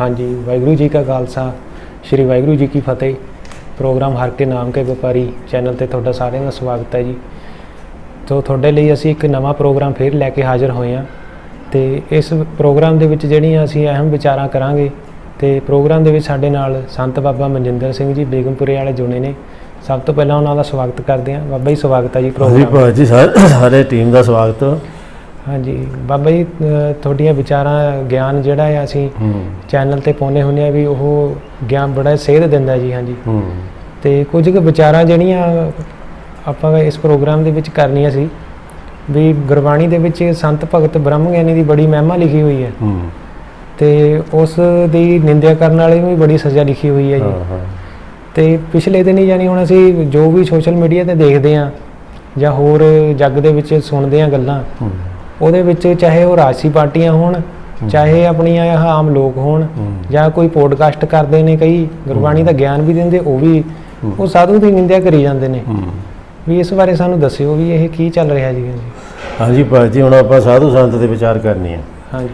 ਹਾਂਜੀ, ਵਾਹਿਗੁਰੂ ਜੀ ਕਾ ਖਾਲਸਾ, ਸ੍ਰੀ ਵਾਹਿਗੁਰੂ ਜੀ ਕੀ ਫਤਿਹ। ਪ੍ਰੋਗਰਾਮ ਹਰ ਕੇ ਨਾਮ ਕੇ ਵਪਾਰੀ ਚੈਨਲ ਤੇ ਤੁਹਾਡਾ ਸਾਰਿਆਂ ਦਾ ਸਵਾਗਤ ਹੈ ਜੀ। ਤੋਂ ਤੁਹਾਡੇ ਲਈ ਅਸੀਂ ਇੱਕ ਨਵਾਂ ਪ੍ਰੋਗਰਾਮ ਫੇਰ ਲੈ ਕੇ ਹਾਜ਼ਰ ਹੋਏ ਹਾਂ। ਤੇ ਇਸ ਪ੍ਰੋਗਰਾਮ ਦੇ ਵਿੱਚ ਜਿਹੜੀਆਂ ਅਸੀਂ ਅਹਿਮ ਵਿਚਾਰਾਂ ਕਰਾਂਗੇ, ਤੇ ਪ੍ਰੋਗਰਾਮ ਦੇ ਵਿੱਚ ਸਾਡੇ ਨਾਲ ਸੰਤ ਬਾਬਾ ਮਨਜਿੰਦਰ ਸਿੰਘ ਜੀ ਬੇਗਮਪੁਰੇ ਵਾਲੇ ਜੁੜੇ ਨੇ। ਸਭ ਤੋਂ ਪਹਿਲਾਂ ਉਹਨਾਂ ਦਾ ਸਵਾਗਤ ਕਰਦੇ ਹਾਂ। ਬਾਬਾ ਜੀ, ਸਵਾਗਤ ਹੈ ਜੀ ਹਾਂਜੀ ਪ੍ਰੋਗਰਾਮ ਭਾਜੀ ਸਾਰੇ ਟੀਮ ਦਾ ਸਵਾਗਤ। ਹਾਂਜੀ। ਬਾਬਾ ਜੀ ਤੁਹਾਡੀਆਂ ਵਿਚਾਰਾਂ ਗਿਆਨ ਜਿਹੜਾ ਹੈ ਅਸੀਂ ਹੂੰ। ਚੈਨਲ ਤੇ ਪਾਉਂਦੇ ਹੁੰਦੇ ਆ ਵੀ ਉਹ ਗਿਆਨ ਬੜਾ ਸੇਧ ਦਿੰਦਾ ਜੀ ਹਾਂਜੀ। ਹੂੰ। ਤੇ ਕੁਝ ਕੁ ਵਿਚਾਰਾਂ ਜਿਹੜੀਆਂ ਆਪਾਂ ਇਸ ਪ੍ਰੋਗਰਾਮ ਦੇ ਵਿੱਚ ਕਰਨੀਆਂ ਸੀ ਵੀ ਗੁਰਬਾਣੀ ਦੇ ਵਿੱਚ ਸੰਤ ਭਗਤ ਬ੍ਰਹਮ ਗਿਆਨੀ ਦੀ ਬੜੀ ਮਹਿਮਾ ਲਿਖੀ ਹੋਈ ਹੈ। ਹੂੰ। ਤੇ ਉਸ ਦੀ ਨਿੰਦਿਆ ਕਰਨ ਵਾਲੇ ਨੂੰ ਵੀ ਬੜੀ ਸਜ਼ਾ ਲਿਖੀ ਹੋਈ ਹੈ ਹਾਂ ਜੀ। ਹਾਂ ਤੇ ਪਿਛਲੇ ਦਿਨੀ ਯਾਨੀ ਹੁਣ ਅਸੀਂ ਜੋ ਵੀ ਸੋਸ਼ਲ ਮੀਡੀਆ ਤੇ ਦੇਖਦੇ ਆ ਜਾਂ ਹੋਰ ਜੱਗ ਦੇ ਵਿੱਚ ਸੁਣਦੇ ਆ ਗੱਲਾਂ ਹੂੰ। ਉਹਦੇ ਵਿੱਚ ਚਾਹੇ ਉਹ ਰਾਜਸੀ ਪਾਰਟੀਆਂ ਹੋਣ ਚਾਹੇ ਆਪਣੀਆਂ ਆਮ ਲੋਕ ਹੋਣ। ਜਾਂ ਕੋਈ ਪੋਡਕਾਸਟ ਕਰਦੇ ਨੇ ਕਈ ਗੁਰਬਾਣੀ ਦਾ ਗਿਆਨ ਵੀ ਦਿੰਦੇ ਉਹ ਵੀ। ਉਹ ਸਾਧੂ ਦੀ ਨਿੰਦਿਆ ਕਰੀ ਜਾਂਦੇ ਨੇ। ਵੀ ਇਸ ਬਾਰੇ ਸਾਨੂੰ ਦੱਸਿਓ ਵੀ ਇਹ ਕੀ ਚੱਲ ਰਿਹਾ ਜੀ ਹਾਂਜੀ ਭਾਜੀ ਹੁਣ ਆਪਾਂ ਸਾਧੂ ਸੰਤ ਦੇ ਵਿਚਾਰ ਕਰਨੀ ਹੈ ਹਾਂਜੀ।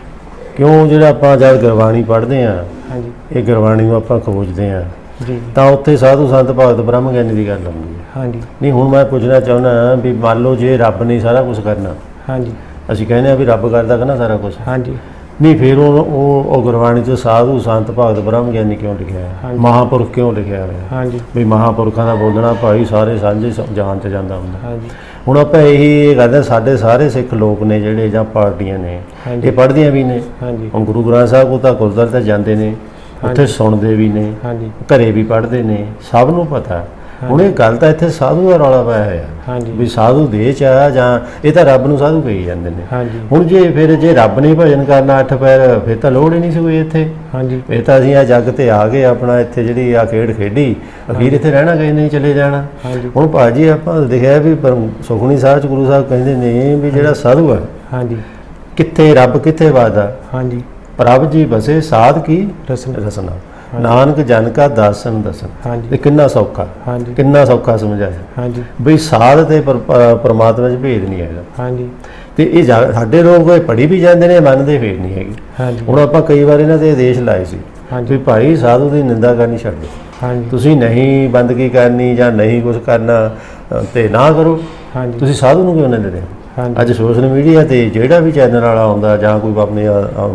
ਕਿਉਂ ਜਿਹੜਾ ਆਪਾਂ ਜਦ ਗੁਰਬਾਣੀ ਪੜ੍ਹਦੇ ਆ ਹਾਂਜੀ। ਇਹ ਗੁਰਬਾਣੀ ਨੂੰ ਆਪਾਂ ਖੋਜਦੇ ਆ ਜੀ। ਤਾਂ ਉੱਥੇ ਸਾਧੂ ਸੰਤ ਭਗਤ ਬ੍ਰਹਮ ਗਿਆਨੀ ਦੀ ਗੱਲ ਆਉਂਦੀ ਹੈ। ਹਾਂਜੀ। ਨਹੀਂ ਹੁਣ ਮੈਂ ਪੁੱਛਣਾ ਚਾਹੁੰਦਾ ਵੀ ਮੰਨ ਲਓ ਜੇ ਰੱਬ ਨੇ ਸਾਰਾ ਕੁਝ ਕਰਨਾ ਹਾਂਜੀ। ਅਸੀਂ ਕਹਿੰਦੇ ਆ ਵੀ ਰੱਬ ਕਰਦਾ ਕਹਿੰਦਾ ਸਾਰਾ ਕੁਝ ਹਾਂਜੀ। ਨਹੀਂ ਫਿਰ ਉਹ ਉਹ ਉਹ ਗੁਰਬਾਣੀ 'ਚ ਸਾਧੂ ਸੰਤ ਭਗਤ ਬ੍ਰਹਮ ਗਿਆਨੀ ਕਿਉਂ ਲਿਖਿਆ ਹੈ। ਮਹਾਪੁਰਖ ਕਿਉਂ ਲਿਖਿਆ ਹੋਇਆ? ਹਾਂਜੀ। ਵੀ ਮਹਾਪੁਰਖਾਂ ਦਾ ਬੋਲਣਾ ਭਾਈ ਸਾਰੇ ਸਾਂਝੇ ਜਾਣ ਤੇ ਜਾਂਦਾ ਹੁੰਦਾ। ਹਾਂਜੀ। ਹੁਣ ਆਪਾਂ ਇਹੀ ਕਰਦੇ ਹਾਂ, ਸਾਡੇ ਸਾਰੇ ਸਿੱਖ ਲੋਕ ਨੇ ਜਿਹੜੇ ਜਾਂ ਪਾਰਟੀਆਂ ਨੇ ਇਹ ਪੜ੍ਹਦੀਆਂ ਵੀ ਨੇ। ਹਾਂਜੀ। ਹੁਣ ਗੁਰੂ ਗ੍ਰੰਥ ਸਾਹਿਬ ਕੋ ਤਾਂ ਗੁਰਦੁਆਰੇ ਤੇ ਜਾਂਦੇ ਨੇ ਉੱਥੇ। ਸੁਣਦੇ ਵੀ ਨੇ ਹਾਂਜੀ। ਘਰੇ ਵੀ ਪੜ੍ਹਦੇ ਨੇ ਸਭ ਨੂੰ ਪਤਾ। ਹੁਣ ਇਹ ਗੱਲ ਤਾਂ ਇੱਥੇ ਸਾਧੂ ਦਾ ਰੌਲਾ ਪਾਇਆ ਹੋਇਆ। ਹਾਂਜੀ। ਵੀ ਸਾਧੂ ਦੇਹ ਚ ਆ ਜਾਂ ਇਹ ਤਾਂ ਰੱਬ ਨੂੰ ਸਾਧੂ ਕਹੀ ਜਾਂਦੇ ਨੇ। ਹਾਂਜੀ। ਹੁਣ ਜੇ ਫਿਰ ਜੇ ਰੱਬ ਨੇ ਭਜਨ ਕਰਨਾ ਅੱਠ ਪੈਰ ਫਿਰ ਤਾਂ ਲੋੜ ਹੀ ਨਹੀਂ ਸੀ ਕੋਈ ਇੱਥੇ। ਹਾਂਜੀ। ਇਹ ਤਾਂ ਅਸੀਂ ਆ ਜੱਗ ਤੇ ਆ ਗਏ ਆਪਣਾ ਇੱਥੇ ਜਿਹੜੀ ਆ ਖੇਡ ਖੇਡੀ ਅਖੀਰ ਇੱਥੇ ਰਹਿਣਾ ਗਏ ਨਹੀਂ ਚਲੇ ਜਾਣਾ। ਹਾਂਜੀ। ਹੁਣ ਭਾਜੀ ਆਪਾਂ ਲਿਖਿਆ ਵੀ ਪਰ ਸੁਖਣੀ ਸਾਹਿਬ ਚ ਗੁਰੂ ਸਾਹਿਬ ਕਹਿੰਦੇ ਨੇ ਵੀ ਜਿਹੜਾ ਸਾਧੂ ਹੈ ਹਾਂਜੀ। ਕਿੱਥੇ ਰੱਬ ਕਿੱਥੇ ਵਾਦਾ? ਹਾਂਜੀ। ਪ੍ਰਭ ਜੀ ਬਸੇ ਸਾਧ ਕੀ ਰਸਨਾ। ਨਾਨਕ ਜਨ ਕਾ ਦਾਸਨ ਦਸਨ। ਹਾਂਜੀ। ਇਹ ਕਿੰਨਾ ਸੌਖਾ? ਹਾਂਜੀ। ਕਿੰਨਾ ਸੌਖਾ ਸਮਝਾਇਆ? ਹਾਂਜੀ। ਵੀ ਸਾਧ ਤੇ ਪਰਮਾਤਮਾ 'ਚ ਭੇਦ ਨਹੀਂ ਹੈਗਾ। ਹਾਂਜੀ। ਤੇ ਇਹ ਸਾਡੇ ਲੋਕ ਇਹ ਪੜ੍ਹੀ ਵੀ ਜਾਂਦੇ ਨੇ ਮੰਨਦੇ ਫੇਰ ਨਹੀਂ ਹੈਗੇ। ਹਾਂਜੀ। ਹੁਣ ਆਪਾਂ ਕਈ ਵਾਰ ਇਹਨਾਂ ਦੇ ਆਦੇਸ਼ ਲਾਏ ਸੀ ਹਾਂਜੀ। ਵੀ ਭਾਈ ਸਾਧੂ ਦੀ ਨਿੰਦਾ ਕਰਨੀ ਛੱਡ ਦਿਓ। ਹਾਂਜੀ। ਤੁਸੀਂ ਨਹੀਂ ਬੰਦਗੀ ਕਰਨੀ ਜਾਂ ਨਹੀਂ ਕੁਝ ਕਰਨਾ ਤੇ ਨਾ ਕਰੋ। ਹਾਂਜੀ। ਤੁਸੀਂ ਸਾਧੂ ਨੂੰ ਕਿਉਂ ਨਿੰਦਦੇ? ਹੋ ਅੱਜ ਸੋਸ਼ਲ ਮੀਡੀਆ ਤੇ ਜਿਹੜਾ ਵੀ ਚੈਨਲ ਵਾਲਾ ਆਉਂਦਾ ਜਾਂ ਕੋਈ ਆਪਣੀ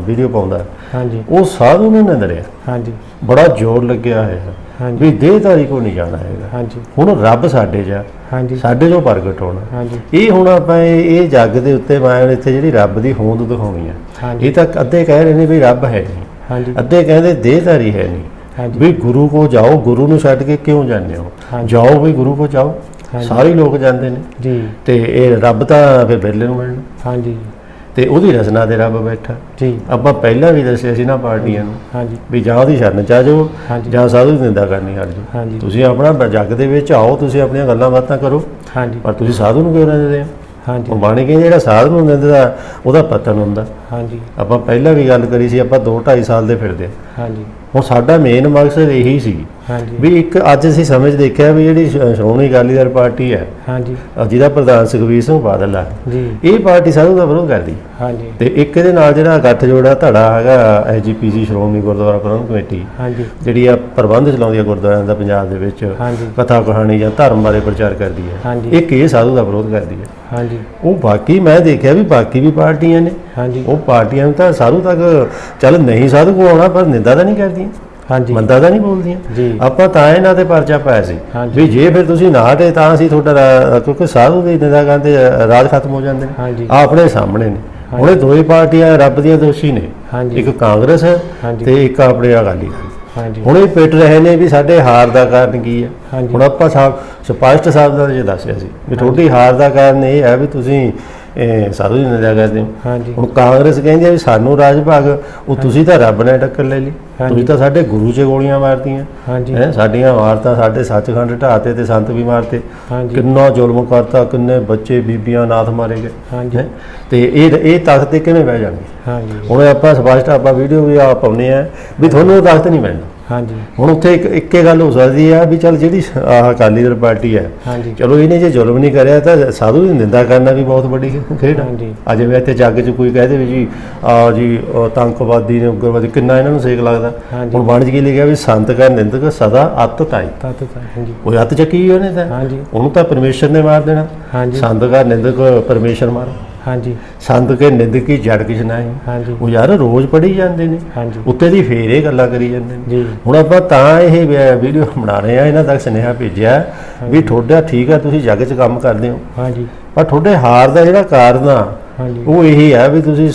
ਵੀਡੀਓ ਪਾਉਂਦਾ ਹਾਂਜੀ। ਉਹ ਸਾਧੂ ਨੂੰ ਨਿੰਦ ਰਿਹਾ ਹਾਂਜੀ। ਬੜਾ ਜ਼ੋਰ ਲੱਗਿਆ ਹੋਇਆ। ਹਾਂਜੀ। ਵੀ ਦੇਹਧਾਰੀ ਕੋ ਨਹੀਂ ਜਾਣਾ ਹੈਗਾ। ਹਾਂਜੀ। ਹੁਣ ਰੱਬ ਸਾਡੇ ਜਾ। ਹਾਂਜੀ। ਸਾਡੇ ਜੋ ਪ੍ਰਗਟ ਹੋਣਾ। ਹਾਂਜੀ। ਇਹ ਹੁਣ ਆਪਾਂ ਇਹ ਜੱਗ ਦੇ ਉੱਤੇ ਮੈਂ ਇੱਥੇ ਜਿਹੜੀ ਰੱਬ ਦੀ ਹੋਂਦ ਦਿਖਾਉਣੀ ਆ। ਇਹ ਤਾਂ ਅੱਧੇ ਕਹਿ ਰਹੇ ਨੇ ਵੀ ਰੱਬ ਹੈ ਨਹੀਂ। ਹਾਂਜੀ। ਅੱਧੇ ਕਹਿੰਦੇ ਦੇਹਧਾਰੀ ਹੈ ਨਹੀਂ। ਹਾਂਜੀ। ਵੀ ਗੁਰੂ ਕੋ ਜਾਓ ਗੁਰੂ ਨੂੰ ਛੱਡ ਕੇ ਕਿਉਂ ਜਾਂਦੇ ਹੋ। ਜਾਓ ਵੀ ਗੁਰੂ ਕੋ ਜਾਓ। ਸਾਰੇ ਲੋਕ ਜਾਂਦੇ ਨੇ। ਜੀ। ਤੇ ਇਹ ਰੱਬ ਤਾਂ ਫਿਰ ਬਿਰਲੇ ਨੂੰ ਮਿਲਣਾ। ਹਾਂਜੀ। ਤੇ ਉਹਦੀ ਰਚਨਾ ਤੇ ਰੱਬ ਬੈਠਾ। ਜੀ। ਆਪਾਂ ਪਹਿਲਾਂ ਵੀ ਦੱਸਿਆ ਸੀ ਨਾ ਪਾਰਟੀਆਂ ਨੂੰ ਹਾਂਜੀ। ਵੀ ਜਾਂ ਉਹਦੀ ਸ਼ਰਨ ਚ ਆ ਜਾਓ ਜਾਂ ਸਾਧੂ ਦੀ ਨਿੰਦਾ ਕਰਨੀ ਹਟ ਜਾਓ। ਹਾਂਜੀ। ਤੁਸੀਂ ਆਪਣਾ ਜੱਗ ਦੇ ਵਿੱਚ ਆਓ ਤੁਸੀਂ ਆਪਣੀਆਂ ਗੱਲਾਂ ਬਾਤਾਂ ਕਰੋ। ਹਾਂਜੀ। ਪਰ ਤੁਸੀਂ ਸਾਧੂ ਨੂੰ ਕਿਉਂ ਰਹਿੰਦੇ ਹੋ? ਹਾਂਜੀ। ਉਹ ਬਾਣੀ ਕਹਿੰਦੇ ਜਿਹੜਾ ਸਾਧੂ ਨੂੰ ਨਿੰਦਦਾ ਉਹਦਾ ਪਤਨ ਹੁੰਦਾ। ਹਾਂਜੀ। ਆਪਾਂ ਪਹਿਲਾਂ ਵੀ ਗੱਲ ਕਰੀ ਸੀ ਆਪਾਂ 2 2.5 ਸਾਲ ਦੇ ਫਿਰਦੇ। ਹਾਂਜੀ। ਹੁਣ ਸਾਡਾ ਮੇਨ ਮਕਸਦ ਇਹੀ ਸੀ ਹਾਂਜੀ। ਵੀ ਇੱਕ ਅੱਜ ਅਸੀਂ ਸਮਝ ਦੇਖਿਆ ਵੀ ਜਿਹੜੀ ਸ਼੍ਰੋਮਣੀ ਅਕਾਲੀ ਦਲ ਪਾਰਟੀ ਹੈ ਹਾਂਜੀ। ਜਿਹਦਾ ਪ੍ਰਧਾਨ ਸੁਖਬੀਰ ਸਿੰਘ ਬਾਦਲ ਹੈ ਜੀ। ਇਹ ਪਾਰਟੀ ਸਾਧੂ ਦਾ ਵਿਰੋਧ ਕਰਦੀ। ਹਾਂਜੀ। ਤੇ ਇੱਕ ਇਹਦੇ ਨਾਲ ਜਿਹੜਾ ਗੱਠ ਜੋੜਾ ਧੜਾ ਹੈਗਾ ਐਜੀਪੀਸੀ ਸ਼੍ਰੋਮਣੀ ਗੁਰਦੁਆਰਾ ਪ੍ਰਬੰਧਕ ਕਮੇਟੀ ਹਾਂਜੀ। ਜਿਹੜੀ ਆ ਪ੍ਰਬੰਧ ਚਲਾਉਂਦੀ ਹੈ ਗੁਰਦੁਆਰਿਆਂ ਦਾ ਪੰਜਾਬ ਦੇ ਵਿੱਚ ਹਾਂਜੀ। ਕਥਾ ਕਹਾਣੀ ਜਾਂ ਧਰਮ ਬਾਰੇ ਪ੍ਰਚਾਰ ਕਰਦੀ ਹੈ। ਇੱਕ ਇਹ ਸਾਧੂ ਦਾ ਵਿਰੋਧ ਕਰਦੀ ਹੈ। ਹਾਂਜੀ। ਉਹ ਬਾਕੀ ਮੈਂ ਦੇਖਿਆ ਵੀ ਬਾਕੀ ਵੀ ਪਾਰਟੀਆਂ ਨੇ। ਹਾਂਜੀ। ਉਹ ਪਾਰਟੀਆਂ ਨੂੰ ਤਾਂ ਸਾਧੂ ਤੱਕ ਚੱਲ ਨਹੀਂ ਸਾਧੂ ਕੋ ਆਉਣਾ ਪਰ ਨਿੰਦਾ ਤਾਂ ਨਹੀਂ ਕਰਦੀਆਂ। ਮੰਦਾ ਤਾਂ ਨਹੀਂ ਬੋਲਦੀਆਂ? ਜੀ। ਆਪਾਂ ਤਾਂ ਇਹਨਾਂ ਤੇ ਪਰਚਾ ਪਾਇਆ ਸੀ। ਵੀ ਜੇ ਫਿਰ ਤੁਸੀਂ ਨਾ ਹਟੇ ਤਾਂ ਅਸੀਂ ਤੁਹਾਡਾ ਕਿਉਂਕਿ ਸਾਧੂ ਦੀ ਨਿੰਦਾ ਕਰਦੇ ਰਾਜ ਖਤਮ ਹੋ ਜਾਂਦੇ ਨੇ। ਆਪਣੇ ਸਾਹਮਣੇ ਨੇ। ਇਹ ਦੋਵੇਂ ਪਾਰਟੀਆਂ ਰੱਬ ਦੀਆਂ ਦੋਸ਼ੀ ਨੇ। ਇੱਕ ਕਾਂਗਰਸ ਹੈ ਤੇ ਇੱਕ ਆਪਣੇ ਅਕਾਲੀ ਹਾਂਜੀ। ਹੁਣ ਇਹ ਪਿੱਟ ਰਹੇ ਨੇ ਵੀ ਸਾਡੇ ਹਾਰ ਦਾ ਕਾਰਨ ਕੀ ਹੈ? ਹੁਣ ਆਪਾਂ ਸਪਸ਼ਟ ਸਾਹਿਬ ਦਾ ਜੇ ਦੱਸਿਆ ਸੀ ਵੀ ਤੁਹਾਡੀ ਹਾਰ ਦਾ ਕਾਰਨ ਇਹ ਹੈ ਵੀ ਤੁਸੀਂ ਸਾਧੂ ਦੀ ਨਿੰਦਾ ਕਰਦੇ ਹੋ ਹਾਂਜੀ। ਹੁਣ ਕਾਂਗਰਸ ਕਹਿੰਦੀ ਆ ਵੀ ਸਾਨੂੰ ਰਾਜ ਭਾਗ ਉਹ ਤੁਸੀਂ ਤਾਂ ਰੱਬ ਨੇ ਟੱਕਰ ਲੈ ਲਈ। ਤੁਸੀਂ ਤਾਂ ਸਾਡੇ ਗੁਰੂ 'ਚ ਗੋਲੀਆਂ ਮਾਰਤੀਆਂ। ਹਾਂਜੀ। ਹੈ ਸਾਡੀਆਂ ਵਾਰਤਾਂ ਸਾਡੇ ਸੱਚਖੰਡ ਢਾਤੇ ਤੇ ਸੰਤ ਵੀ ਮਾਰਤੇ। ਕਿੰਨਾ ਜ਼ੁਲਮ ਕਰਤਾ ਕਿੰਨੇ ਬੱਚੇ ਬੀਬੀਆਂ ਨਾਥ ਮਾਰੇ ਗਏ। ਹਾਂਜੀ। ਹੈਂ? ਤੇ ਇਹ ਇਹ ਤਖਤ ਤੇ ਕਿਵੇਂ ਬਹਿ ਜਾਣਗੇ? ਹਾਂਜੀ। ਹੁਣ ਆਪਾਂ ਸਪਸ਼ਟ ਆਪਾਂ ਵੀਡੀਓ ਵੀ ਆ ਪਾਉਨੇ ਆ ਵੀ ਤੁਹਾਨੂੰ ਤਖਤ ਨਹੀਂ ਮਿਲਣਾ। ਹਾਂਜੀ। ਹੁਣ ਉੱਥੇ ਇੱਕ ਇੱਕੇ ਗੱਲ ਹੋ ਸਕਦੀ ਆ ਵੀ ਚਲ ਜਿਹੜੀ ਆਹ ਅਕਾਲੀ ਦਲ ਪਾਰਟੀ ਹੈ ਹਾਂਜੀ। ਚਲੋ ਇਹਨੇ ਜੇ ਜ਼ੁਲਮ ਨਹੀਂ ਕਰਿਆ ਤਾਂ ਸਾਧੂ ਦੀ ਨਿੰਦਾ ਕਰਨਾ ਵੀ ਬਹੁਤ ਵੱਡੀ ਖੇਡ ਆ। ਹਾਂਜੀ। ਅੱਜ ਜਿਵੇਂ ਇੱਥੇ ਜੱਗ 'ਚ ਕੋਈ ਕਹਦੇ ਵੀ ਜੀ ਆ ਜੀ ਉਹ ਆਤੰਕਵਾਦੀ ਨੇ ਉਗਰਵਾਦੀ ਕਿੰਨਾ ਇਹਨਾਂ ਨੂੰ ਸੇਕ ਲੱਗਦਾ। ਹੁਣ ਬਣ ਕੀ ਲਿਖਿਆ ਵੀ ਸੰਤ ਕਾ ਨਿੰਦਕ ਸਦਾ ਅੱਤ ਤਾਈ। ਤਤ ਤਾਂ ਹਾਂਜੀ। ਉਹ ਅੱਤ ਚੱਕੀ ਉਹਨੇ ਤਾਂ। ਹਾਂਜੀ। ਉਹਨੂੰ ਤਾਂ ਪਰਮੇਸ਼ਰ ਨੇ ਮਾਰ ਦੇਣਾ। ਹਾਂਜੀ। ਸੰਤ ਕਾ ਨਿੰਦਕ ਪਰਮੇਸ਼ਰ ਮਾਰ। ਹਾਂਜੀ। ਸੰਤ ਕੇ ਨਿੰਦਕ ਕੀ ਜੜ ਕਿਛ ਨਹੀਂ ਹਾਂਜੀ। ਉਹ ਯਾਰ ਰੋਜ਼ ਪੜੀ ਜਾਂਦੇ ਨੇ। ਹਾਂਜੀ। ਉੱਤੇ ਦੀ ਫੇਰ ਇਹ ਗੱਲਾਂ ਕਰੀ ਜਾਂਦੇ ਨੇ। ਹੁਣ ਆਪਾਂ ਤਾਂ ਇਹ ਵੀਡੀਓ ਬਣਾ ਰਹੇ ਆ ਇਹਨਾਂ ਤੱਕ ਸੁਨੇਹਾ ਭੇਜਿਆ ਵੀ ਤੁਹਾਡਾ ਠੀਕ ਆ ਤੁਸੀਂ ਜੱਗ 'ਚ ਕੰਮ ਕਰਦੇ ਹੋ। ਹਾਂਜੀ। ਪਰ ਤੁਹਾਡੇ ਹਾਰ ਦਾ ਜਿਹੜਾ ਕਾਰਨ ਆ ਉਹ ਇਹੀ ਆ ਵੀ ਤੁਸੀਂ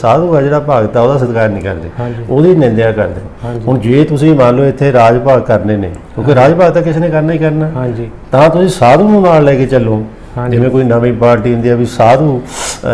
ਸਾਧੂ ਆ ਜਿਹੜਾ ਭਗਤ ਆ ਉਹਦਾ ਸਤਿਕਾਰ ਨਹੀਂ ਕਰਦੇ। ਉਹਦੀ ਨਿੰਦਿਆ ਕਰਦੇ। ਹੁਣ ਜੇ ਤੁਸੀਂ ਮੰਨ ਲਓ ਇੱਥੇ ਰਾਜ ਭਾਗ ਕਰਨੇ ਨੇ ਕਿਉਂਕਿ ਰਾਜ ਭਾਗ ਤਾਂ ਕਿਸੇ ਨੇ ਕਰਨਾ ਹੀ ਕਰਨਾ। ਹਾਂਜੀ। ਤਾਂ ਤੁਸੀਂ ਸਾਧੂ ਨੂੰ ਨਾਲ ਲੈ ਕੇ ਚੱਲੋ। ਜਿਵੇਂ ਕੋਈ ਨਵੀਂ ਪਾਰਟੀ ਹੁੰਦੀ ਆ ਵੀ ਸਾਧੂ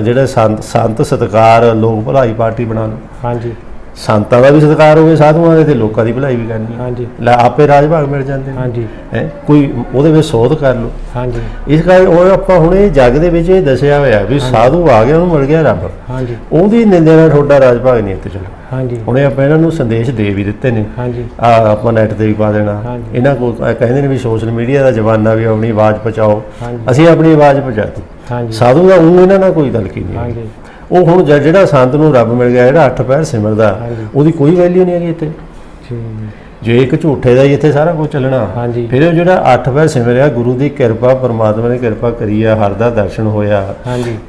ਜਿਹੜੇ ਸੰਤ ਸੰਤ ਸਤਿਕਾਰ ਲੋਕ ਭਲਾਈ ਪਾਰਟੀ ਬਣਾ ਲਓ। ਹਾਂਜੀ। ਸੰਤਾਂ ਦਾ ਵੀ ਸਤਿਕਾਰ ਹੋਵੇ ਸਾਧੂਆਂ ਦੇ ਤੇ ਲੋਕਾਂ ਦੀ ਭਲਾਈ ਵੀ ਕਰਨੀ। ਹਾਂਜੀ। ਲੈ ਆਪੇ ਰਾਜ ਭਾਗ ਮਿਲ ਜਾਂਦੇ ਨੇ। ਹਾਂਜੀ। ਹੈ ਕੋਈ ਉਹਦੇ ਵਿੱਚ ਸੋਧ ਕਰ ਲਓ। ਹਾਂਜੀ। ਇਸ ਕਰਕੇ ਉਹ ਆਪਾਂ ਹੁਣ ਇਹ ਜੱਗ ਦੇ ਵਿੱਚ ਇਹ ਦੱਸਿਆ ਹੋਇਆ ਵੀ ਸਾਧੂ ਆ ਗਿਆ ਉਹਨੂੰ ਮਿਲ ਗਿਆ ਰੱਬ। ਹਾਂਜੀ। ਉਹਦੀ ਨਿੰਦਿਆ ਨਾਲ ਤੁਹਾਡਾ ਰਾਜ ਭਾਗ ਨਹੀਂ ਇੱਥੇ ਚੱਲੋ ਹਾਂਜੀ। ਹੁਣੇ ਆਪਾਂ ਇਹਨਾਂ ਨੂੰ ਸੰਦੇਸ਼ ਦੇ ਵੀ ਦਿੱਤੇ ਨੇ। ਹਾਂਜੀ। ਆ ਆਪਾਂ ਨੈਟ ਤੇ ਵੀ ਪਾ ਦੇਣਾ। ਇਹਨਾਂ ਕੋਲ ਕਹਿੰਦੇ ਨੇ ਵੀ ਸੋਸ਼ਲ ਮੀਡੀਆ ਦਾ ਜ਼ਮਾਨਾ ਵੀ ਆਪਣੀ ਆਵਾਜ਼ ਪਹੁੰਚਾਓ। ਅਸੀਂ ਆਪਣੀ ਆਵਾਜ਼ ਪਹੁੰਚਾਤੀ ਹਾਂਜੀ। ਸਾਧੂ ਦਾ ਉਹ ਇਹਨਾਂ ਨਾਲ ਕੋਈ ਤਲਕੀ ਨਹੀਂ ਹਾਂਜੀ। ਉਹ ਹੁਣ ਜਿਹੜਾ ਸੰਤ ਨੂੰ ਰੱਬ ਮਿਲ ਗਿਆ ਜਿਹੜਾ ਅੱਠ ਪੈਰ ਸਿਮਰਦਾ। ਉਹਦੀ ਕੋਈ ਵੈਲਿਊ ਨਹੀਂ ਹੈਗੀ ਇੱਥੇ। ਜੀ ਇੱਕ ਝੂਠੇ ਦਾ ਹੀ ਇੱਥੇ ਸਾਰਾ ਕੁਝ ਚੱਲਣਾ ਫਿਰ ਉਹ ਜਿਹੜਾ ਅੱਠ ਪੈਰ ਸਿਮਰਿਆ ਗੁਰੂ ਦੀ ਕਿਰਪਾ ਪਰਮਾਤਮਾ ਨੇ ਕਿਰਪਾ ਕਰੀ ਆ ਹਰ ਦਾ ਦਰਸ਼ਨ ਹੋਇਆ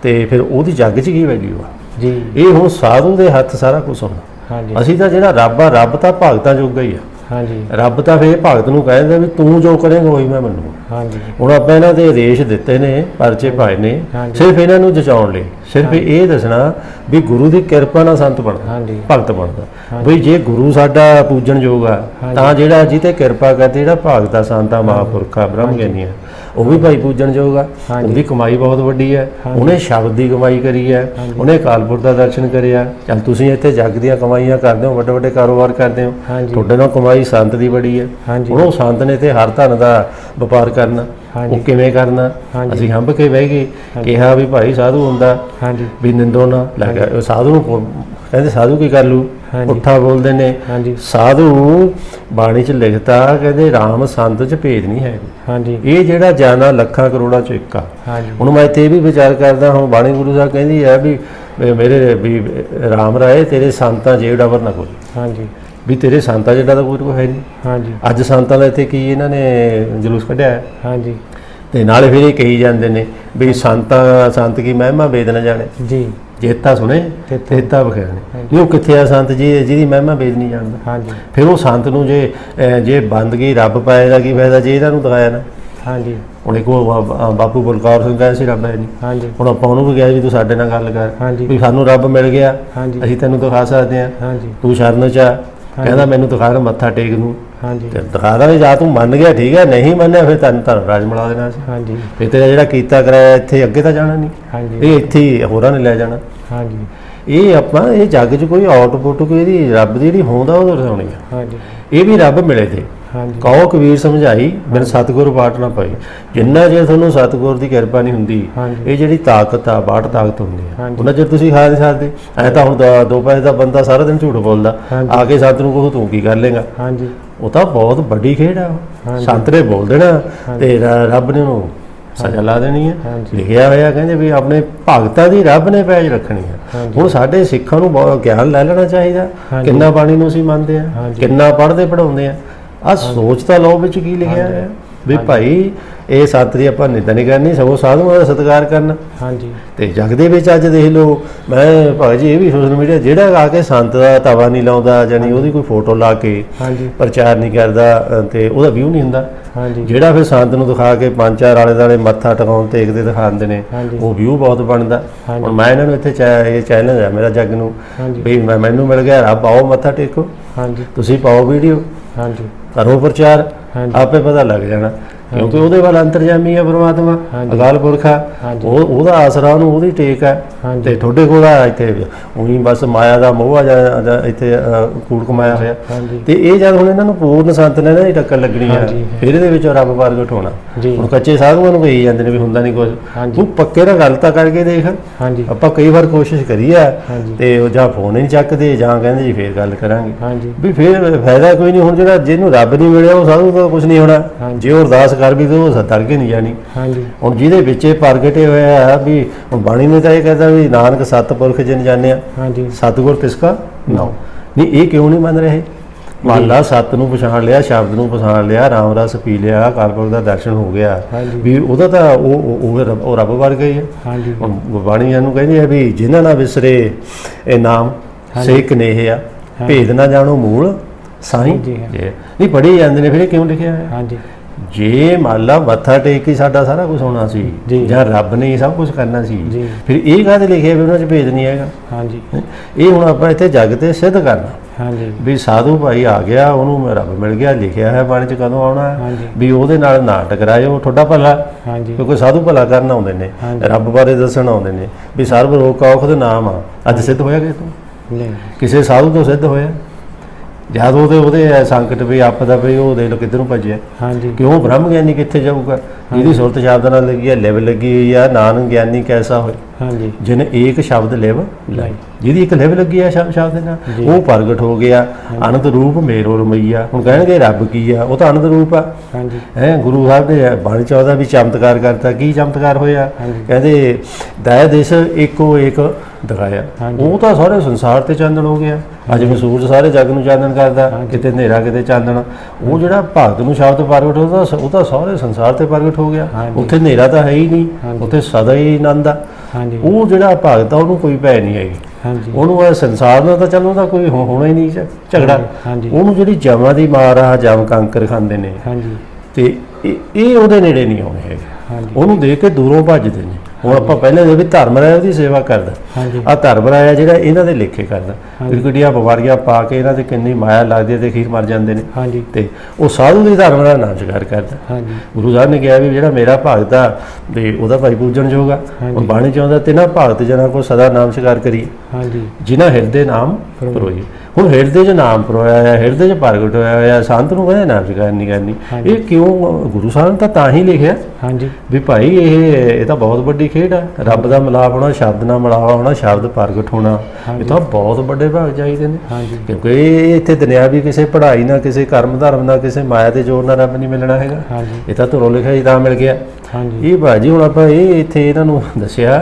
ਤੇ ਫਿਰ ਉਹਦੀ ਜੱਗ 'ਚ ਕੀ ਵੈਲਿਊ ਆ? ਜੀ। ਇਹ ਹੁਣ ਸਾਧੂ ਦੇ ਹੱਥ ਸਾਰਾ ਕੁਝ ਹੋਣਾ। ਹਾਂਜੀ। ਅਸੀਂ ਤਾਂ ਜਿਹੜਾ ਰੱਬ ਆ ਰੱਬ ਤਾਂ ਭਗਤਾਂ ਜੋਗਾ ਹੀ ਆ। ਹਾਂਜੀ। ਰੱਬ ਤਾਂ ਫੇਰ ਭਗਤ ਨੂੰ ਕਹਿੰਦਾ ਵੀ ਤੂੰ ਜੋ ਕਰੇਂਗਾ ਉਹੀ ਮੈਂ ਮੰਨੂਗਾ। ਹਾਂਜੀ। ਹੁਣ ਆਪਾਂ ਇਹਨਾਂ ਦੇ ਆਦੇਸ਼ ਦਿੱਤੇ ਨੇ ਪਰਚੇ ਪਾਏ ਨੇ। ਸਿਰਫ ਇਹਨਾਂ ਨੂੰ ਜਚਾਉਣ ਲਈ। ਸਿਰਫ ਇਹ ਦੱਸਣਾ ਵੀ ਗੁਰੂ ਦੀ ਕਿਰਪਾ ਨਾਲ ਸੰਤ ਬਣਦਾ ਹਾਂਜੀ। ਭਗਤ ਬਣਦਾ। ਬਈ ਜੇ ਗੁਰੂ ਸਾਡਾ ਪੂਜਣਯੋਗ ਆ ਤਾਂ ਜਿਹੜਾ ਜਿਹਤੇ ਕਿਰਪਾ ਕਰਦੇ ਜਿਹੜਾ ਭਗਤ ਆ ਸੰਤਾ ਮਹਾਪੁਰਖਾ ਬ੍ਰਹਮ ਗਿਆਨੀ ਆ ਉਹ ਵੀ ਭਾਈ ਪੂਜਣਯੋਗ ਆ। ਉਹਦੀ ਕਮਾਈ ਬਹੁਤ ਵੱਡੀ ਹੈ। ਉਹਨੇ ਸ਼ਬਦ ਦੀ ਕਮਾਈ ਕਰੀ ਹੈ। ਉਹਨੇ ਕਾਲਪੁਰ ਦਾ ਦਰਸ਼ਨ ਕਰਿਆ। ਚਲ ਤੁਸੀਂ ਇੱਥੇ ਜੱਗ ਦੀਆਂ ਕਮਾਈਆਂ ਕਰਦੇ ਹੋ ਵੱਡੇ ਵੱਡੇ ਕਾਰੋਬਾਰ ਕਰਦੇ ਹੋ। ਤੁਹਾਡੇ ਨਾਲ ਕਮਾਈ ਸੰਤ ਦੀ ਬੜੀ ਹੈ। ਹੁਣ ਉਹ ਸੰਤ ਨੇ ਤੇ ਹਰ ਧਨ ਦਾ ਵਪਾਰ ਕਰਨਾ। ਉਹ ਕਿਵੇਂ ਕਰਨਾ। ਅਸੀਂ ਹੰਬ ਕੇ ਬਹਿ ਗਏ। ਕਿਹਾ ਵੀ ਭਾਈ ਸਾਧੂ ਹੁੰਦਾ। ਵੀ ਨਿੰਦੋ ਨਾ ਲੱਗਾ ਸਾਧੂ ਨੂੰ ਕਹਿੰਦੇ ਸਾਧੂ ਕੀ ਕਰ ਲੂ। ਉੱਠਾ ਬੋਲਦੇ ਨੇ। ਹਾਂਜੀ। ਸਾਧੂ ਬਾਣੀ ਚ ਲਿਖਤਾ ਕਹਿੰਦੇ RAM ਸੰਤ ਚ ਭੇਦ ਨਹੀਂ ਹੈ। ਹਾਂਜੀ। ਇਹ ਜਿਹੜਾ ਜਾਨਾ ਲੱਖਾਂ ਕਰੋੜਾਂ ਚ ਇੱਕ ਆ। ਹੁਣ ਮੈਂ ਤੇ ਵੀ ਵਿਚਾਰ ਕਰਦਾ ਹੁਣ ਬਾਣੀ ਗੁਰੂ ਸਾਹਿਬ ਕਹਿੰਦੀ ਹੈ ਵੀ ਮੇਰੇ ਵੀ RAM ਰਾਏ ਤੇਰੇ ਸੰਤਾਂ ਜਿਹੜਾ ਵਰ ਨਾ ਕੋਈ ਹਾਂਜੀ। ਵੀ ਤੇਰੇ ਸੰਤਾਂ ਜਿਹੜਾ ਤਾਂ ਕੋਈ ਕੋਈ ਹੈ ਨਹੀਂ। ਹਾਂਜੀ। ਅੱਜ ਸੰਤਾਂ ਦਾ ਇੱਥੇ ਕੀ ਇਹਨਾਂ ਨੇ ਜਲੂਸ ਕੱਢਿਆ ਹੈ? ਹਾਂਜੀ। ਤੇ ਨਾਲੇ ਫਿਰ ਇਹ ਕਹੀ ਜਾਂਦੇ ਨੇ ਵੀ ਸੰਤਾਂ ਸੰਤ ਕੀ ਮਹਿਮਾ ਵੇਦ ਨਾ ਜਾਣੇ। ਜੀ। ਜੇਤਾ ਸੁਣੇ ਤੇਤਾ। ਬਖਿਆਣੇ ਨਹੀਂ ਉਹ ਕਿੱਥੇ ਆ ਸੰਤ ਜੀ ਜਿਹਦੀ ਮਹਿਮਾ ਵੇਦ ਨਹੀਂ ਜਾਣਦਾ। ਹਾਂਜੀ। ਫਿਰ ਉਹ ਸੰਤ ਨੂੰ ਜੇ ਜੇ ਬੰਦਗੀ ਰੱਬ ਪਾਏਗਾ ਕੀ ਫਾਇਦਾ ਜੇ ਇਹਨਾਂ ਨੂੰ ਦਿਖਾਇਆ ਨਾ। ਹਾਂਜੀ। ਹੁਣ ਇੱਕ ਬਾਪੂ ਬਲਕਾਰ ਸਿੰਘ ਕਹਿੰਦਾ ਸੀ ਰੱਬ ਹੈ ਨਹੀਂ। ਹਾਂਜੀ। ਹੁਣ ਆਪਾਂ ਉਹਨੂੰ ਵੀ ਕਿਹਾ ਵੀ ਤੂੰ ਸਾਡੇ ਨਾਲ ਗੱਲ ਕਰ। ਵੀ ਸਾਨੂੰ ਰੱਬ ਮਿਲ ਗਿਆ ਅਸੀਂ ਤੈਨੂੰ ਦਿਖਾ ਸਕਦੇ ਹਾਂਜੀ। ਤੂੰ ਸ਼ਰਨ ਚ ਆ। ਕਹਿੰਦਾ ਮੈਨੂੰ ਦਿਖਾ ਮੱਥਾ ਟੇਕ ਨੂੰ ਹਾਂਜੀ। ਤੇ ਦਿਖਾ ਰਿਹਾ ਜਾਂ ਤੂੰ ਮੰਨ ਗਿਆ ਠੀਕ ਹੈ ਨਹੀਂ ਮੰਨਿਆ ਫਿਰ ਤੈਨੂੰ ਧਰਮ ਰਾਜ ਮਿਲਾ ਦੇਣਾ ਸੀ। ਹਾਂਜੀ। ਫਿਰ ਤੇਰਾ ਜਿਹੜਾ ਕੀਤਾ ਕਰਾਇਆ ਇੱਥੇ ਅੱਗੇ ਤਾਂ ਜਾਣਾ ਨਹੀਂ। ਹਾਂਜੀ। ਇਹ ਇੱਥੇ ਹੀ ਹੋਰਾਂ ਨੇ ਲੈ ਜਾਣਾ। ਹਾਂਜੀ। ਇਹ ਆਪਾਂ ਇਹ ਜੱਗ 'ਚ ਕੋਈ ਆਊਟਪੁੱਟ ਕੋਈ ਇਹਦੀ ਰੱਬ ਦੀ ਜਿਹੜੀ ਹੋਂਦ ਆ ਉਹ ਦਰਸਾਉਣੀ ਆ। ਹਾਂਜੀ। ਇਹ ਵੀ ਰੱਬ ਮਿਲੇ ਤੇ। ਕਹੋ ਕਬੀਰ ਸਮਝਾਈ ਬਿਨ ਸਤਿਗੁਰ ਬਾਟ ਨਾ ਪਾਈ ਜਿੰਨਾ ਜੇ ਤੁਹਾਨੂੰ ਸਤਿਗੁਰ ਦੀ ਕਿਰਪਾ ਨਹੀਂ ਹੁੰਦੀ ਇਹ ਜਿਹੜੀ ਤਾਕਤ ਆ ਬਾਟ ਤਾਕਤ ਹੁੰਦੀ ਆ। ਉਹਨਾਂ ਚਿਰ ਤੁਸੀਂ ਨਹੀਂ ਸਕਦੇ ਐ ਤਾਂ ਹੁਣ ਦੋ- ਪੈਸੇ ਦਾ ਬੰਦਾ ਸਾਰਾ ਦਿਨ ਝੂਠ ਬੋਲਦਾ। ਆ ਕੇ ਸਤ ਨੂੰ ਕਹੋ ਤੂੰ ਕੀ ਕਰ ਲੇਗਾ ਹਾਂਜੀ ਉਹ ਤਾਂ ਬਹੁਤ ਵੱਡੀ ਖੇਡ ਆ। ਸੰਤ ਨੇ ਬੋਲ ਦੇਣਾ ਤੇ ਰੱਬ ਨੇ ਉਹਨੂੰ ਸਜ਼ਾ ਲਾ ਦੇਣੀ ਹੈ। ਲਿਖਿਆ ਹੋਇਆ ਕਹਿੰਦੇ ਵੀ ਆਪਣੇ ਭਗਤਾਂ ਦੀ ਰੱਬ ਨੇ ਪੈਜ ਰੱਖਣੀ ਹੈ। ਹੁਣ ਸਾਡੇ ਸਿੱਖਾਂ ਨੂੰ ਬਹੁਤ ਗਿਆਨ ਲੈ ਲੈਣਾ ਚਾਹੀਦਾ। ਕਿੰਨਾ ਬਾਣੀ ਨੂੰ ਅਸੀਂ ਮੰਨਦੇ ਆ। ਕਿੰਨਾ ਪੜ੍ਹਦੇ ਪੜਾਉਂਦੇ ਆ ਆ ਸੋਚ ਤਾਂ ਲਓ ਵਿੱਚ ਕੀ ਲਿਖਿਆ ਹੈ। ਵੀ ਭਾਈ ਇਹ ਸੱਤ ਦੀ ਆਪਾਂ ਨਿੰਦਾ ਨਹੀਂ ਕਰਨੀ ਸਗੋਂ ਸਾਧੂਆਂ ਦਾ ਸਤਿਕਾਰ ਕਰਨਾ। ਹਾਂਜੀ। ਤੇ ਜਗ ਦੇ ਵਿੱਚ ਅੱਜ ਦੇਖ ਲਓ ਮੈਂ ਭਾਈ ਜੀ ਇਹ ਵੀ ਸੋਸ਼ਲ ਮੀਡੀਆ ਜਿਹੜਾ ਆ ਕੇ ਸੰਤ ਦਾ ਤਵਾ ਨਹੀਂ ਲਾਉਂਦਾ ਜਾਨੀ ਉਹਦੀ ਕੋਈ ਫੋਟੋ ਲਾ ਕੇ ਹਾਂਜੀ। ਪ੍ਰਚਾਰ ਨਹੀਂ ਕਰਦਾ ਤੇ ਉਹਦਾ ਵਿਊ ਨਹੀਂ ਹੁੰਦਾ। ਹਾਂਜੀ। ਜਿਹੜਾ ਫਿਰ ਸੰਤ ਨੂੰ ਦਿਖਾ ਕੇ ਪੰਜ ਚਾਰ ਆਲੇ ਦਾਲੇ ਮੱਥਾ ਟਿਕਾਉਣ ਟੇਕਦੇ ਦਿਖਾਉਂਦੇ ਨੇ। ਉਹ ਵਿਊ ਬਹੁਤ ਬਣਦਾ। ਹੁਣ ਮੈਂ ਇਹਨਾਂ ਨੂੰ ਇੱਥੇ ਇਹ ਚੈਲੰਜ ਹੈ ਮੇਰਾ ਜੱਗ ਨੂੰ ਵੀ ਮੈਂ ਮੈਨੂੰ ਮਿਲ ਗਿਆ ਰੱਬ ਆਓ ਮੱਥਾ ਟੇਕੋ। ਹਾਂਜੀ। ਤੁਸੀਂ ਪਾਓ ਵੀਡੀਓ। ਹਾਂਜੀ। ਕਰੋ ਪ੍ਰਚਾਰ। ਆਪੇ ਪਤਾ ਲੱਗ ਜਾਣਾ। ਕਿਉਂਕਿ ਉਹਦੇ ਵੱਲ ਅੰਤਰਜਾਮੀ ਹੈ ਪ੍ਰਮਾਤਮਾ। ਅਕਾਲ ਪੁਰਖ ਆ। ਉਹ ਉਹਦਾ ਆਸਰਾ ਉਹਨੂੰ ਉਹਦੀ ਟੇਕ ਹੈ। ਤੇ ਤੁਹਾਡੇ ਕੋਲ ਆ ਇੱਥੇ। ਉਹੀ ਬਸ ਮਾਇਆ ਦਾ ਮੋਹ ਆ ਜਾਂ ਇੱਥੇ ਕੂੜ ਕਮਾਇਆ ਹੋਇਆ। ਤੇ ਇਹ ਜਦ ਹੁਣ ਇਹਨਾਂ ਨੂੰ ਪੂਰਨ ਸੰਤ ਨੇ ਨਾ ਇਹ ਟੱਕਰ ਲੱਗਣੀ ਆ। ਫਿਰ ਇਹਦੇ ਵਿੱਚ ਰੱਬ ਪ੍ਰਗਟ ਹੋਣਾ ਹੁਣ ਕੱਚੇ ਸਾਧੂਆਂ ਨੂੰ ਕਹੀ ਜਾਂਦੇ ਨੇ ਵੀ ਹੁੰਦਾ ਨਹੀਂ ਕੁਝ ਤੂੰ ਪੱਕੇ ਨਾਲ ਗੱਲ ਤਾਂ ਕਰਕੇ ਦੇਖ। ਆਪਾਂ ਕਈ ਵਾਰ ਕੋਸ਼ਿਸ਼ ਕਰੀ ਆ ਤੇ ਉਹ ਜਾਂ ਫੋਨ ਨਹੀਂ ਚੱਕਦੇ ਜਾਂ ਕਹਿੰਦੇ ਜੀ ਫੇਰ ਗੱਲ ਕਰਾਂਗੇ। ਵੀ ਫੇਰ ਫਾਇਦਾ ਕੋਈ ਨਹੀਂ ਹੁਣ ਜਿਹੜਾ ਜਿਹਨੂੰ ਰੱਬ ਨਹੀਂ ਮਿਲਿਆ ਉਹ ਸਾਧੂ ਦਾ ਕੁਝ ਨਹੀਂ ਹੋਣਾ। ਜੇ ਉਹ ਅਰਦਾਸ ਕਰ ਵੀ ਤੇ ਸੱਤਰ ਕੇ ਨਹੀਂ ਜਾਣੀ। ਹਾਂਜੀ। ਹੁਣ ਜਿਹਦੇ ਵਿੱਚ ਇਹ ਪ੍ਰਗਟੇ ਹੋਇਆ ਆ ਵੀ ਹੁਣ ਬਾਣੀ ਨੇ ਤਾਂ ਇਹ ਕਹਿੰਦਾ ਵੀ ਨਾਨਕ ਸਤਪੁਰਖ ਜਿਨ ਜਾਣਿਆ ਹਾਂਜੀ। ਸਤਿਗੁਰ ਤਿਸਕਾ ਨਾਉ। ਨਹੀਂ ਇਹ ਕਿਉਂ ਨਹੀਂ ਮੰਨ ਰਹੇ? ਮਾਲਾ ਸਤ ਨੂੰ ਪਛਾਣ ਲਿਆ ਸ਼ਬਦ ਨੂੰ ਪਛਾਣ ਲਿਆ ਰਾਮ ਰਸ ਪੀ ਲਿਆ ਕਾਲਪੁਰ ਦਾ ਦਰਸ਼ਨ ਹੋ ਗਿਆ। ਵੀ ਉਹਦਾ ਤਾਂ ਉਹ ਉਹ- ਉਹ ਰੱਬ- ਵਰਗਾ ਹੀ ਹੈ ਹਾਂਜੀ। ਹੁਣ ਬਾਣੀ ਇਹਨੂੰ ਕਹਿੰਦੀ ਹੈ ਵੀ ਜਿਨ੍ਹਾਂ ਨਾ ਵਿਸਰੇ ਇਹ ਨਾਮ। ਸੇ ਕਨੇਹ ਆ। ਭੇਦ ਨਾ ਜਾਣੋ ਮੂਲ ਸਾਈਂ ਜੀ। ਹਾਂ। ਨਹੀਂ ਪੜ੍ਹੇ ਜਾਂਦੇ ਨੇ ਫਿਰ ਕਿਉਂ ਲਿਖਿਆ ਹੈ ਹਾਂਜੀ। ਜੇ ਮੰਨ ਲਾ ਮੱਥਾ ਟੇਕ ਕੇ ਸਾਡਾ ਸਾਰਾ ਕੁਝ ਹੋਣਾ ਸੀ ਜੀ। ਰੱਬ ਨੇ ਹੀ ਸਭ ਕੁਝ ਕਰਨਾ ਸੀ ਫਿਰ ਇਹ ਕਾਹਦੇ ਲਿਖਿਆ ਵੀ ਉਹਨਾਂ 'ਚ ਭੇਦ ਨਹੀਂ ਹੈਗਾ? ਹਾਂਜੀ। ਹੈਂ? ਇਹ ਹੁਣ ਆਪਾਂ ਇੱਥੇ ਜੱਗ ਤੇ ਸਿੱਧ ਕਰਨਾ। ਹਾਂਜੀ। ਵੀ ਸਾਧੂ ਭਾਈ ਆ ਗਿਆ ਉਹਨੂੰ ਰੱਬ ਮਿਲ ਗਿਆ ਲਿਖਿਆ ਹੈ ਬਾਣੀ 'ਚ ਕਦੋਂ ਆਉਣਾ ਹੈ? ਵੀ ਉਹਦੇ ਨਾਲ ਨਾ ਟਕਰਾਇਓ ਤੁਹਾਡਾ ਭਲਾ। ਹਾਂਜੀ। ਕਿਉਂਕਿ ਸਾਧੂ ਭਲਾ ਕਰਨ ਆਉਂਦੇ ਨੇ। ਰੱਬ ਬਾਰੇ ਦੱਸਣ ਆਉਂਦੇ ਨੇ ਵੀ ਸਰਬ ਰੋਗ ਔਖ ਦੇ ਨਾਮ ਆ। ਅੱਜ ਸਿੱਧ ਹੋਇਆ ਕਿ ਤੂੰ? ਨਹੀਂ। ਕਿਸੇ ਸਾਧੂ ਤੋਂ ਸਿੱਧ ਹੋਇਆ? ਜਦ ਉਹਦੇ ਉਹਦੇ ਐ ਸੰਕਟ ਵੀ ਆਪਦਾ ਵੀ ਉਹ ਦੇ ਲੋ ਕਿੱਧਰ ਨੂੰ ਭੱਜਿਆ। ਹਾਂਜੀ। ਕਿਉਂ ਬ੍ਰਹਮ ਗਿਆਨੀ ਕਿੱਥੇ ਜਾਊਗਾ? ਜਿਹਦੀ ਸੁਰਤ ਸ਼ਬਦ ਨਾਲ ਲੱਗੀ ਹੈ ਲਿਵ ਲੱਗੀ ਹੋਈ ਆ ਨਾਨਕ ਗਿਆਨੀ ਕੈਸਾ ਹੋਏ। ਹਾਂਜੀ। ਜਿਨ ਏਕ ਸ਼ਬਦ ਲਿਵ ਲਾਈ। ਜਿਹਦੀ ਇੱਕ ਲਿਵ ਲੱਗੀ ਆ ਸ਼ਬਦ ਸ਼ਬਦ ਦੇ ਨਾਲ। ਉਹ ਪ੍ਰਗਟ ਹੋ ਗਿਆ। ਅਨੰਦ ਰੂਪ ਮੇਰੋ ਰਮਈਆ। ਹੁਣ ਕਹਿਣਗੇ ਰੱਬ ਕੀ ਆ? ਉਹ ਤਾਂ ਅਨੰਦ ਰੂਪ ਆ। ਹਾਂਜੀ। ਹੈ ਗੁਰੂ ਸਾਹਿਬ ਨੇ ਬਾਣੀ ਚ ਉਹਦਾ ਵੀ ਚਮਤਕਾਰ ਕਰਤਾ। ਕੀ ਚਮਤਕਾਰ ਹੋਇਆ। ਕਹਿੰਦੇ ਦਇਆ ਦੇਸ਼ ਇੱਕੋ ਇੱਕ ਦਿਖਾਇਆ। ਉਹ ਤਾਂ ਸਾਰੇ ਸੰਸਾਰ ਤੇ ਚਾਨਣ ਹੋ ਗਿਆ। ਅੱਜ ਵੀ ਸੂਰਜ ਸਾਰੇ ਜੱਗ ਨੂੰ ਚਾਨਣ ਕਰਦਾ। ਕਿਤੇ ਹਨੇਰਾ ਕਿਤੇ ਚਾਨਣ। ਉਹ ਜਿਹੜਾ ਭਗਤ ਨੂੰ ਸ਼ਬਦ ਪ੍ਰਗਟ ਹੋਦਾ ਉਹ ਤਾਂ ਸਾਰੇ ਸੰਸਾਰ ਤੇ ਪ੍ਰਗਟ ਹੋ ਗਿਆ। ਉੱਥੇ ਹਨੇਰਾ ਤਾਂ ਹੈ ਹੀ ਨਹੀਂ। ਉੱਥੇ ਸਦਾ ਹੀ ਆਨੰਦ ਆ। ਉਹ ਜਿਹੜਾ ਭਗਤ ਆ ਉਹਨੂੰ ਕੋਈ ਭੈ ਨਹੀਂ ਹਾਂਜੀ। ਉਹਨੂੰ ਇਹ ਸੰਸਾਰ ਦਾ ਤਾਂ ਚਲੋ ਕੋਈ ਹੋਣਾ ਹੀ ਨਹੀਂ ਝਗੜਾ। ਉਹਨੂੰ ਜਿਹੜੀ ਜਮਾਂ ਦੀ ਮਾਰ ਆ ਜਮ ਕੰਕਰ ਖਾਂਦੇ ਨੇ। ਹਾਂਜੀ। ਤੇ ਇਹ ਉਹਦੇ ਨੇੜੇ ਨਹੀਂ ਆਉਣੇ ਹੈਗੇ। ਉਹਨੂੰ ਦੇਖ ਕੇ ਦੂਰੋਂ ਭੱਜਦੇ ਨੇ। ਹੁਣ ਆਪਾਂ ਪਹਿਲੇ ਦੇ ਵੀ ਧਰਮ ਰਾਇਆ ਉਹਦੀ ਸੇਵਾ ਕਰਦਾ ਆ ਧਰਮ ਰਾਇਆ ਜਿਹੜਾ ਇਹਨਾਂ ਦੇ ਲੇਖੇ ਕਰਦਾ। ਹਾਂਜੀ। ਕਿਹੜੀਆਂ ਬਿਮਾਰੀਆਂ ਪਾ ਕੇ ਇਹਨਾਂ ਤੇ ਕਿੰਨੀ ਮਾਇਆ ਲੱਗਦੀ ਤੇ ਅਖੀਰ ਮਰ ਜਾਂਦੇ ਨੇ। ਹਾਂਜੀ। ਤੇ ਉਹ ਸਾਧੂ ਦੀ ਧਰਮ ਦਾ ਨਾਮ ਸ਼ਿਕਾਰ ਕਰਦਾ। ਹਾਂਜੀ। ਗੁਰੂ ਸਾਹਿਬ ਨੇ ਕਿਹਾ ਵੀ ਜਿਹੜਾ ਮੇਰਾ ਭਗਤ ਆ ਤੇ ਉਹਦਾ ਭਾਈ ਪੂਜਣ ਜੋਗਾ ਹਾਂਜੀ। ਬਾਣੀ ਚਾਹੁੰਦਾ ਤੇ ਨਾ ਭਗਤ ਜਨਾਂ ਕੋ ਸਦਾ ਨਾਮ ਸ਼ਿਕਾਰ ਕਰੀ ਹਾਂਜੀ। ਜਿਨ੍ਹਾਂ ਹਿਰਦੇ ਨਾਮ ਪਰੋਈ। ਹੁਣ ਹਿਰਦੇ 'ਚ ਨਾਮ ਪਰੋਇਆ ਹੈ ਹਿਰਦੇ 'ਚ ਪ੍ਰਗਟ ਹੋਇਆ ਹੋਇਆ ਸੰਤ ਨੂੰ ਕਹਿੰਦੇ ਨਾਮ ਸ਼ਿਕਾਰ ਨਹੀਂ ਕਰਨੀ। ਇਹ ਕਿਉਂ ਗੁਰੂ ਸਾਹਿਬ ਨੇ ਤਾਂ ਤਾਂ ਹੀ ਲਿਖਿਆ। ਹਾਂਜੀ। ਵੀ ਭਾਈ ਇਹ ਇਹ ਤਾਂ ਬਹੁਤ ਵੱਡੀ ਖੇਡ ਹੈ ਰੱਬ ਦਾ ਮਿਲਾਪ ਹੋਣਾ ਸ਼ਬਦ ਨਾਲ ਮਿਲਾਪ ਹੋਣਾ ਸ਼ਬਦ ਪ੍ਰਗਟ ਹੋਣਾ ਇਹ। ਤਾਂ ਬਹੁਤ ਵੱਡੇ ਭਾਗ ਚਾਹੀਦੇ ਨੇ। ਹਾਂਜੀ। ਕਿਉਂਕਿ ਇਹ ਇੱਥੇ ਦੁਨਿਆਵੀ ਕਿਸੇ ਪੜ੍ਹਾਈ ਨਾਲ ਕਿਸੇ ਕਰਮ ਧਰਮ ਨਾਲ ਕਿਸੇ ਮਾਇਆ ਦੇ ਜ਼ੋਰ ਨਾਲ ਰੱਬ ਨਹੀਂ ਮਿਲਣਾ ਹੈਗਾ। ਇਹ ਤਾਂ ਧਰੋ ਲਿਖਿਆ ਹੀ ਤਾਂ ਮਿਲ ਗਿਆ। ਹਾਂਜੀ। ਇਹ ਭਾਜੀ ਹੁਣ ਆਪਾਂ ਇਹ ਇੱਥੇ ਇਹਨਾਂ ਨੂੰ ਦੱਸਿਆ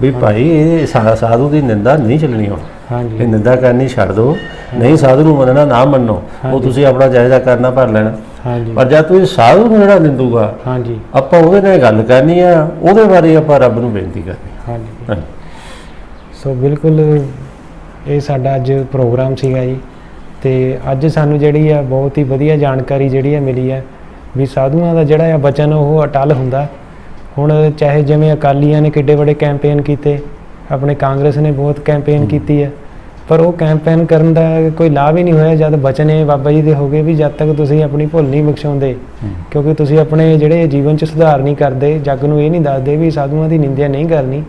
ਵੀ ਭਾਈ ਇਹ ਸਾਧੂ ਦੀ ਨਿੰਦਾ ਨਹੀਂ ਚੱਲਣੀ ਹੁਣ। ਹਾਂਜੀ। ਇਹ ਨਿੰਦਾ ਕਰਨੀ ਛੱਡ ਦਿਓ ਨਹੀਂ ਸਾਧੂ ਨੂੰ ਮੰਨਣਾ ਨਾ ਮੰਨੋ। ਉਹ। ਤੁਸੀਂ ਆਪਣਾ ਜਾਇਜ਼ਾ ਕਰਨਾ ਭਰ ਲੈਣਾ। ਹਾਂਜੀ। ਪਰ ਜਦ ਤੁਸੀਂ ਸਾਧੂ ਨੂੰ ਜਿਹੜਾ ਨਿੰਦੂਗਾ ਹਾਂਜੀ। ਆਪਾਂ ਉਹਦੇ ਨਾਲ ਗੱਲ ਕਰਨੀ ਆ ਉਹਦੇ ਬਾਰੇ ਆਪਾਂ ਰੱਬ ਨੂੰ ਬੇਨਤੀ ਕਰਨੀ। ਹਾਂਜੀ। ਸੋ ਬਿਲਕੁਲ ਇਹ ਸਾਡਾ ਅੱਜ ਪ੍ਰੋਗਰਾਮ ਸੀਗਾ ਜੀ। ਤੇ ਅੱਜ ਸਾਨੂੰ ਜਿਹੜੀ ਆ ਬਹੁਤ ਹੀ ਵਧੀਆ ਜਾਣਕਾਰੀ ਜਿਹੜੀ ਆ ਮਿਲੀ ਆ ਵੀ ਸਾਧੂਆਂ ਦਾ ਜਿਹੜਾ ਆ ਬਚਨ ਉਹ ਅਟਲ ਹੁੰਦਾ। ਹੁਣ ਚਾਹੇ ਜਿਵੇਂ ਅਕਾਲੀਆਂ ਨੇ ਕਿੱਡੇ ਵੱਡੇ ਕੈਂਪੇਨ ਕੀਤੇ ਆਪਣੇ ਕਾਂਗਰਸ ਨੇ ਬਹੁਤ ਕੈਂਪੇਨ ਕੀਤੀ ਹੈ। ਪਰ ਉਹ ਕੈਂਪੇਨ ਕਰਨ ਦਾ ਕੋਈ ਲਾਭ ਹੀ ਨਹੀਂ ਹੋਇਆ ਜਦ ਬਚਨ ਬਾਬਾ ਜੀ ਦੇ ਹੋ ਗਏ ਵੀ ਜਦ ਤੱਕ ਤੁਸੀਂ ਆਪਣੀ ਭੁੱਲ ਨਹੀਂ ਬਖਸ਼ਾਉਂਦੇ ਕਿਉਂਕਿ ਤੁਸੀਂ ਆਪਣੇ ਜਿਹੜੇ ਜੀਵਨ 'ਚ ਸੁਧਾਰ ਨਹੀਂ ਕਰਦੇ ਜੱਗ ਨੂੰ ਇਹ ਨਹੀਂ ਦੱਸਦੇ ਵੀ ਸਾਧੂਆਂ ਦੀ ਨਿੰਦਿਆ ਨਹੀਂ ਕਰਨੀ।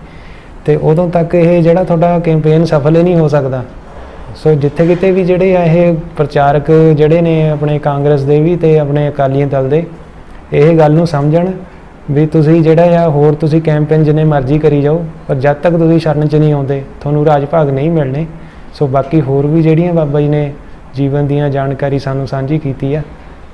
ਤੇ ਉਦੋਂ ਤੱਕ ਇਹ ਜਿਹੜਾ ਤੁਹਾਡਾ ਕੈਂਪੇਨ ਸਫਲ ਹੀ ਨਹੀਂ ਹੋ ਸਕਦਾ। ਸੋ ਜਿੱਥੇ ਕਿਤੇ ਵੀ ਜਿਹੜੇ ਆ ਇਹ ਪ੍ਰਚਾਰਕ ਜਿਹੜੇ ਨੇ ਆਪਣੇ ਕਾਂਗਰਸ ਦੇ ਵੀ ਤੇ ਆਪਣੇ ਅਕਾਲੀਆਂ ਦਲ ਦੇ ਇਹ ਗੱਲ ਨੂੰ ਸਮਝਣ ਵੀ ਤੁਸੀਂ ਜਿਹੜਾ ਆ, ਹੋਰ ਤੁਸੀਂ ਕੈਂਪੇਨ ਜਿੰਨੇ ਮਰਜ਼ੀ ਕਰੀ ਜਾਓ, ਪਰ ਜਦ ਤੱਕ ਤੁਸੀਂ ਸ਼ਰਨ 'ਚ ਨਹੀਂ ਆਉਂਦੇ, ਤੁਹਾਨੂੰ ਰਾਜ ਭਾਗ ਨਹੀਂ ਮਿਲਣੇ। ਸੋ ਬਾਕੀ ਹੋਰ ਵੀ ਜਿਹੜੀਆਂ ਬਾਬਾ ਜੀ ਨੇ ਜੀਵਨ ਦੀਆਂ ਜਾਣਕਾਰੀ ਸਾਨੂੰ ਸਾਂਝੀ ਕੀਤੀ ਆ,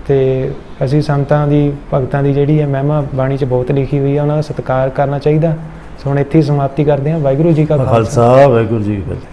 ਤੇ ਅਸੀਂ ਸੰਤਾਂ ਦੀ, ਭਗਤਾਂ ਦੀ ਜਿਹੜੀ ਹੈ ਮਹਿਮਾ ਬਾਣੀ 'ਚ ਬਹੁਤ ਲਿਖੀ ਹੋਈ ਆ, ਉਹਨਾਂ ਦਾ ਸਤਿਕਾਰ ਕਰਨਾ ਚਾਹੀਦਾ। ਸੋ ਹੁਣ ਇੱਥੇ ਹੀ ਸਮਾਪਤੀ ਕਰਦੇ ਹਾਂ। ਵਾਹਿਗੁਰੂ ਜੀ ਕਾ ਖਾਲਸਾ ਖਾਲਸਾ। ਵਾਹਿਗੁਰੂ ਜੀ ਕੀ ਫਤਿਹ।